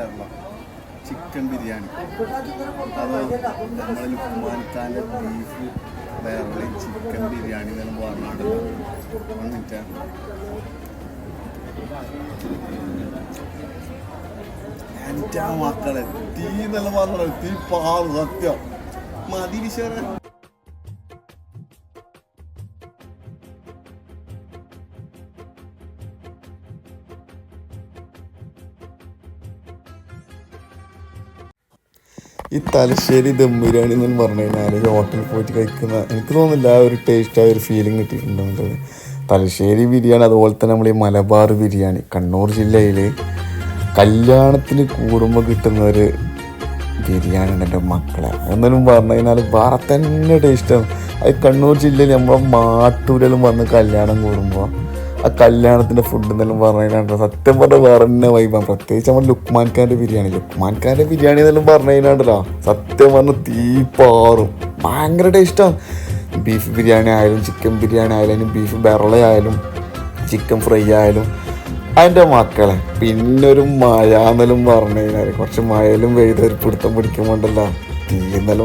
വേറെ ചിക്കൻ ബിരിയാണി. അത് നമ്മുടെ ലുക്കുമാനിക്കാന്റെ ബീഫ് വേറെ ചിക്കൻ ബിരിയാണി എന്ന് പറഞ്ഞാണ്ട് എന്റെ മക്കളെ തീ എന്നെല്ലാം പറഞ്ഞത് തീ പാറു സത്യം. മതി വിശേഷ ഈ തലശ്ശേരി ദം ബിരിയാണി എന്ന് പറഞ്ഞു കഴിഞ്ഞാൽ ഈ ഹോട്ടലിൽ പോയിട്ട് കഴിക്കുന്ന എനിക്ക് തോന്നുന്നില്ല ആ ഒരു ടേസ്റ്റ് ആ ഒരു ഫീലിംഗ് കിട്ടിയിട്ടുണ്ടെന്നുള്ളത്. തലശ്ശേരി ബിരിയാണി അതുപോലെ തന്നെ നമ്മൾ ഈ മലബാർ ബിരിയാണി കണ്ണൂർ ജില്ലയിൽ കല്യാണത്തിന് കൂടുമ്പോൾ കിട്ടുന്ന ഒരു ബിരിയാണി ഉണ്ട് എന്റെ മക്കളെ. എന്നാലും പറഞ്ഞു കഴിഞ്ഞാൽ വേറെ തന്നെ ടേസ്റ്റാണ് അത് കണ്ണൂർ ജില്ലയിൽ നമ്മളെ മാട്ടൂരെല്ലാം വന്ന് കല്യാണം കൂടുമ്പോൾ ആ കല്യാണത്തിന്റെ ഫുഡ് എന്നെല്ലാം പറഞ്ഞു കഴിഞ്ഞാൽ സത്യം പറഞ്ഞാൽ വേറെ തന്നെ വൈബാണ് പ്രത്യേകിച്ച് നമ്മൾ ലുക്മാൻ ഖാന്റെ ബിരിയാണി. ലുക്മാൻ ഖാന്റെ ബിരിയാണി എന്നെല്ലാം പറഞ്ഞു കഴിഞ്ഞാണ്ടല്ലോ സത്യം പറഞ്ഞ തീ പാറും ഭയങ്കര ടേസ്റ്റാണ് ബീഫ് ബിരിയാണി ആയാലും ചിക്കൻ ബിരിയാണി ആയാലും ബീഫ് ബെറള ആയാലും ചിക്കൻ ഫ്രൈ ആയാലും അതിന്റെ മക്കളെ പിന്നൊരു മഴ എന്നെല്ലാം പറഞ്ഞു കഴിഞ്ഞാൽ കുറച്ച് മഴയിലും വെയ്തൊരു പിടുത്തം പിടിക്കുമ്പോണ്ടല്ലോ. തീ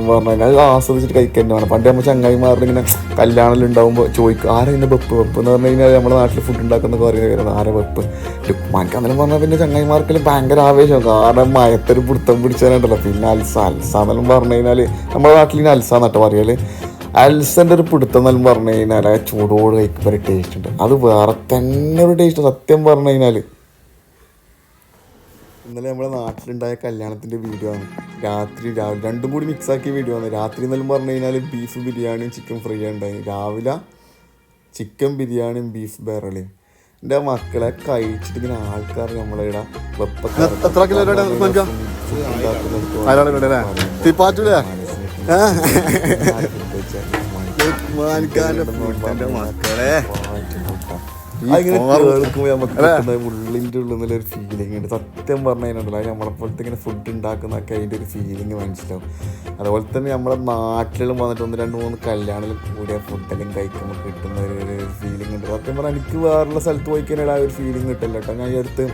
പറഞ്ഞാൽ അത് ആസ്വദിച്ചിട്ട് കഴിക്കാൻ വേണം. പണ്ട് നമ്മൾ ചങ്ങായിമാരുടെ ഇങ്ങനെ കല്യാണം ഉണ്ടാകുമ്പോൾ ചോദിക്കും ആരാ വെപ്പ്? വെപ്പ് എന്ന് പറഞ്ഞു കഴിഞ്ഞാൽ നമ്മുടെ നാട്ടിൽ ഫുഡ് ഉണ്ടാക്കുന്ന പറയുന്നത് ആരെ വെപ്പ്? ലുക്മാൻക്ക് അന്നെല്ലാം പറഞ്ഞാൽ പിന്നെ ചങ്ങായിമാർക്കെല്ലാം ഭയങ്കര ആവേശം. കാരണം മയത്തൊരു പിടുത്തം പിടിച്ചാലുണ്ടല്ലോ പിന്നെ അൽസ അൽസ എന്നെല്ലാം പറഞ്ഞു കഴിഞ്ഞാൽ നമ്മുടെ നാട്ടിൽ ഇനി അൽസ എന്നിട്ട് പറയൽ. അൽസന്റെ ഒരു പിടുത്തം എന്നെല്ലാം പറഞ്ഞു കഴിഞ്ഞാൽ ചൂടോട് കഴിക്കുമ്പോൾ ടേസ്റ്റ് ഉണ്ട്. അത് വേറെ തന്നെ ഒരു ടേസ്റ്റ് സത്യം പറഞ്ഞു കഴിഞ്ഞാൽ ഇന്നലെ നമ്മുടെ നാട്ടിലുണ്ടായ കല്യാണത്തിന്റെ വീഡിയോ ആണ്. രാത്രി രാവിലെ രണ്ടും കൂടി മിക്സ് ആക്കിയ വീഡിയോ ആണ്. രാത്രി എന്നെല്ലാം പറഞ്ഞു കഴിഞ്ഞാൽ ബീഫ് ബിരിയാണിയും ചിക്കൻ ഫ്രൈ ഉണ്ടായി. രാവിലെ ചിക്കൻ ബിരിയാണിയും ബീഫ് ബേറളിയും എന്റെ മക്കളെ കഴിച്ചിട്ട് ഇങ്ങനെ ആൾക്കാർ നമ്മളിവിടെ തീപ്പാറ്റൂലേ? മക്കളെ. ഉള്ളിന്റെ ഉള്ളിൽ ഒരു ഫീലിംഗ് ഉണ്ട്. സത്യം പറഞ്ഞാൽ കഴിഞ്ഞാൽ അത് നമ്മളെപ്പോലത്തെ ഇങ്ങനെ ഫുഡ് ഉണ്ടാക്കുന്നൊക്കെ അതിന്റെ ഒരു ഫീലിംഗ് മനസ്സിലാവും. അതുപോലെ തന്നെ നമ്മുടെ നാട്ടിലും വന്നിട്ട് ഒന്ന് രണ്ട് മൂന്ന് കല്യാണത്തിൽ കൂടിയ ഫുഡെല്ലാം കഴിക്കുമ്പോൾ കിട്ടുന്ന ഒരു ഫീലിംഗ് ഉണ്ട്. സത്യം പറഞ്ഞാൽ എനിക്ക് വേറുള്ള സ്ഥലത്ത് പോയി കഴിഞ്ഞാൽ ആ ഒരു ഫീലിംഗ് കിട്ടില്ല കേട്ടോ. ഞാൻ ഈ അടുത്ത്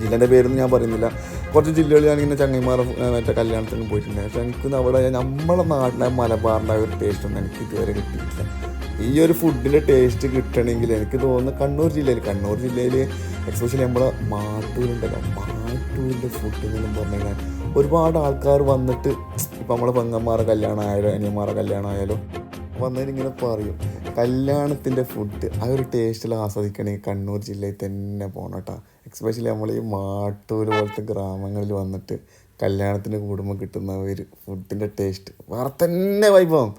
ജില്ലേന്റെ പേരൊന്നും ഞാൻ പറയുന്നില്ല. കുറച്ച് ജില്ലകളിൽ ഞാനിങ്ങനെ ചങ്ങൈമാർ മറ്റേ കല്യാണത്തിന് പോയിട്ടുണ്ട്. പക്ഷേ എനിക്കൊന്നും അവിടെ നമ്മളെ നാട്ടിലെ മലബാറിന്റെ ആ ഒരു ടേസ്റ്റ് ഒന്നും എനിക്ക് ഇതുവരെ കിട്ടിയിട്ടില്ല. ഈ ഒരു ഫുഡിന്റെ ടേസ്റ്റ് കിട്ടണമെങ്കിൽ എനിക്ക് തോന്നുന്നു കണ്ണൂർ ജില്ലയിൽ കണ്ണൂർ ജില്ലയിൽ എക്സ്പെഷ്യലി നമ്മളെ മാട്ടൂരുണ്ടല്ലോ മാട്ടൂരിന്റെ ഫുഡ് എന്ന് പറഞ്ഞു ഒരുപാട് ആൾക്കാർ വന്നിട്ട് ഇപ്പം നമ്മളെ പെങ്ങന്മാരെ കല്യാണം അനിയന്മാരെ കല്യാണം ആയാലും വന്നതിന് പറയും. കല്യാണത്തിന്റെ ഫുഡ് ആ ഒരു ടേസ്റ്റിൽ ആസ്വദിക്കണമെങ്കിൽ കണ്ണൂർ ജില്ലയിൽ തന്നെ പോകണം കേട്ടോ എക്സ്പെഷ്യലി നമ്മൾ ഈ മാട്ടൂർ പോലത്തെ ഗ്രാമങ്ങളിൽ വന്നിട്ട് കല്യാണത്തിന് കൂടുമ്പോൾ കിട്ടുന്ന ഒരു ഫുഡിന്റെ ടേസ്റ്റ് വേറെ തന്നെ വൈഭവം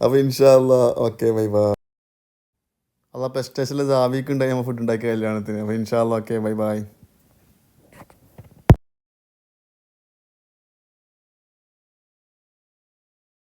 അപ്പോൾ ഇൻഷാല്ല ഓക്കെ ബൈ ബൈ അല്ല പെസ്റ്റേഷനിൽ ജാവിക്ക് ഉണ്ടായി നമ്മൾ ഫുഡ് ഉണ്ടാക്കിയ കല്യാണത്തിന്. അപ്പോൾ ഇൻഷാല്ല ഓക്കെ ബൈ ബൈ